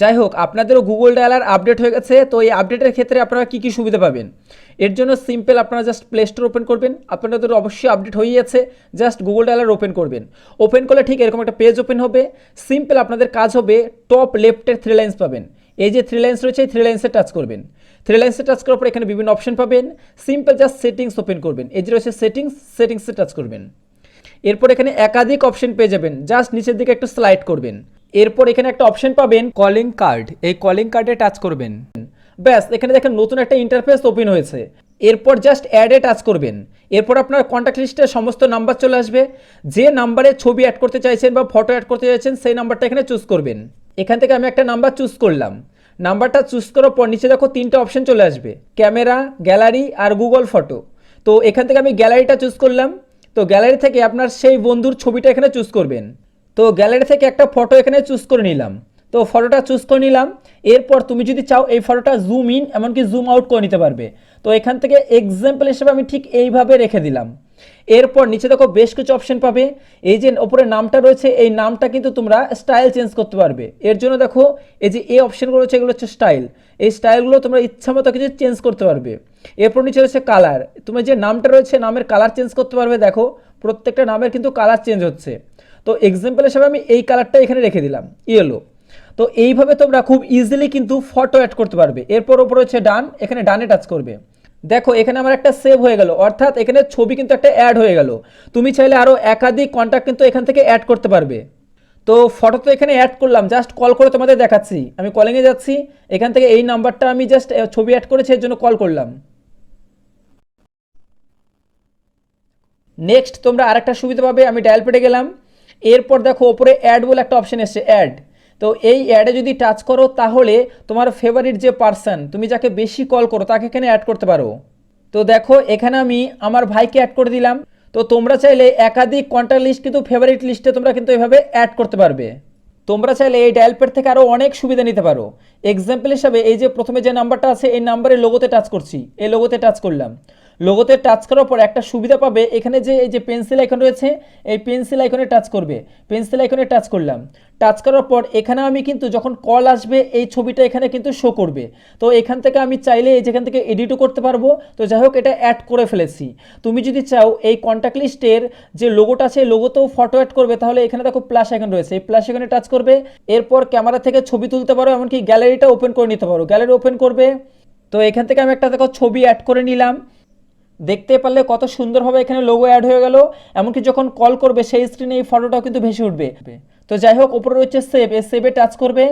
যাই হোক আপনাদেরও গুগল ডায়ালার আপডেট হয়ে গেছে, তো এই আপডেটের ক্ষেত্রে আপনারা কী কী সুবিধা পাবেন? এর জন্য সিম্পল আপনারা জাস্ট প্লে স্টোর ওপেন করবেন। আপনাদের অবশ্যই আপডেট হয়ে যাচ্ছে জাস্ট গুগল ডায়ালার ওপেন করবেন। ওপেন করলে ঠিক এরকম একটা পেজ ওপেন হবে। সিম্পল আপনাদের কাজ হবে টপ লেফটের থ্রি লাইন্স পাবেন। এই যে থ্রি লাইন্স রয়েছে, এই থ্রি লাইন্সে টাচ করবেন। থ্রি লাইন্সে টাচ করার পর এখানে বিভিন্ন অপশন পাবেন। সিম্পল জাস্ট সেটিংস ওপেন করবেন। এই যে রয়েছে সেটিংস সেটিংসে টাচ করবেন। এরপর এখানে একাধিক অপশন পেয়ে যাবেন। জাস্ট নিচের দিকে একটু স্লাইড করবেন। এরপর এখানে একটা অপশন পাবেন কলিং কার্ড এই কলিং কার্ডে টাচ করবেন। ব্যাস, এখানে দেখেন নতুন একটা ইন্টারফেস ওপেন হয়েছে। এরপর জাস্ট অ্যাডে টাচ করবেন। এরপর আপনার কন্ট্যাক্ট লিস্টে সমস্ত নাম্বার চলে আসবে। যে নাম্বারে ছবি অ্যাড করতে চাইছেন বা ফটো অ্যাড করতে চাইছেন, সেই নাম্বারটা এখানে চুজ করবেন। এখান থেকে আমি একটা নাম্বার চুজ করলাম। নাম্বারটা চুজ করার পর নিচে দেখো তিনটা অপশন চলে আসবে। ক্যামেরা গ্যালারি আর গুগল ফটো তো এখান থেকে আমি গ্যালারিটা চুজ করলাম। তো গ্যালারি থেকে আপনার সেই বন্ধুর ছবিটা এখানে চুজ করবেন। তো গ্যালারি থেকে একটা ফটো এখানে চুজ করে নিলাম। তো ফটোটা চুজ করে নিলাম। এরপর তুমি যদি চাও এই ফটোটা জুম ইন এমনকি জুম আউট করে নিতে পারবে। তো এখান থেকে এক্সাম্পল হিসেবে আমি ঠিক এইভাবে রেখে দিলাম। এরপর নিচে দেখো বেশ কিছু অপশন পাবে। এই যে ওপরে নামটা রয়েছে, এই নামটা কিন্তু তোমরা স্টাইল চেঞ্জ করতে পারবে। এর জন্য দেখো, এই যে এই অপশনগুলো রয়েছে, এগুলো হচ্ছে স্টাইল এই স্টাইলগুলো তোমরা ইচ্ছা মতো কিছু চেঞ্জ করতে পারবে। এরপর নিচে রয়েছে কালার তুমি যে নামটা রয়েছে, নামের কালার চেঞ্জ করতে পারবে, দেখো। প্রত্যেকটা নামের কিন্তু কালার চেঞ্জ হচ্ছে। তো এক্সাম্পল হিসেবে আমি এই কালারটা এখানে রেখে দিলাম ইয়েলো তো এইভাবে তোমরা খুব ইজিলি কিন্তু ফটো অ্যাড করতে পারবে। এরপর ওপর হচ্ছে ডান এখানে ডানে টাচ করবে। দেখো, এখানে আমার একটা সেভ হয়ে গেল, অর্থাৎ এখানে ছবি কিন্তু একটা অ্যাড হয়ে গেল। তুমি চাইলে আরও একাধিক কন্ট্যাক্ট কিন্তু এখান থেকে অ্যাড করতে পারবে। তো ফটো তো এখানে অ্যাড করলাম জাস্ট কল করে তোমাদের দেখাচ্ছি। আমি কলিংয়ে যাচ্ছি, এখান থেকে এই নাম্বারটা আমি জাস্ট ছবি অ্যাড করেছি, এর জন্য কল করলাম। নেক্সট তোমরা আরেকটা সুবিধা পাবে, আমি ডায়াল পেটে গেলাম। এরপর দেখো, ওপরে অ্যাড বলে একটা অপশন এসছে অ্যাড তো এই অ্যাডে যদি টাচ করো, তাহলে তোমার ফেভারিট যে পার্সন তুমি যাকে বেশি কল করো, তাকে এখানে অ্যাড করতে পারো। তো দেখো, এখানে আমি আমার ভাইকে অ্যাড করে দিলাম। তো তোমরা চাইলে একাধিক কন্ট্যাক্ট লিস্ট কিন্তু ফেভারিট লিস্টে তোমরা কিন্তু এভাবে অ্যাড করতে পারবে। তোমরা চাইলে এই ডায়াল প্যাড থেকে আরও অনেক সুবিধা নিতে পারো। এক্সাম্পল হিসাবে এই যে প্রথমে যে নাম্বারটা আছে, এই নাম্বারে লোগোতে টাচ করছি। এই লোগোতে টাচ করলাম। লোগোতে টাচ করার পর একটা সুবিধা পাবে। এখানে যে, এই যে পেন্সিল আইকন রয়েছে, এই পেন্সিল আইকনে টাচ করবে। পেন্সিল আইকনে টাচ করলাম। টাচ করার পর এখানে আমি কিন্তু যখন কল আসবে, এই ছবিটা এখানে কিন্তু শো করবে। তো এখান থেকে আমি চাইলে এই যেখান থেকে এডিটও করতে পারব। তো যাই হোক, এটা অ্যাড করে ফেলেছি। তুমি যদি চাও, এই কন্ট্যাক্ট লিস্টের যে লোগোটা আছে লোগোতেও ফটো অ্যাড করবে। তাহলে এখানে দেখো প্লাস আইকন রয়েছে। এই প্লাস আইকনে টাচ করবে। এরপর ক্যামেরা থেকে ছবি তুলতে পারো, এমনকি গ্যালারিটা ওপেন করে নিতে পারো। গ্যালারি ওপেন করবে। তো এখান থেকে আমি একটা দেখো ছবি অ্যাড করে নিলাম। দেখতে পারলে কত সুন্দরভাবে এখানে লোগো অ্যাড হয়ে গেল, এমনকি যখন কল করবে, সেই স্ক্রিনে এই ফটোটাও কিন্তু ভেসে উঠবে। তো যাই হোক ওপরে রয়েছে সেভ এই সেভে টাচ করবে।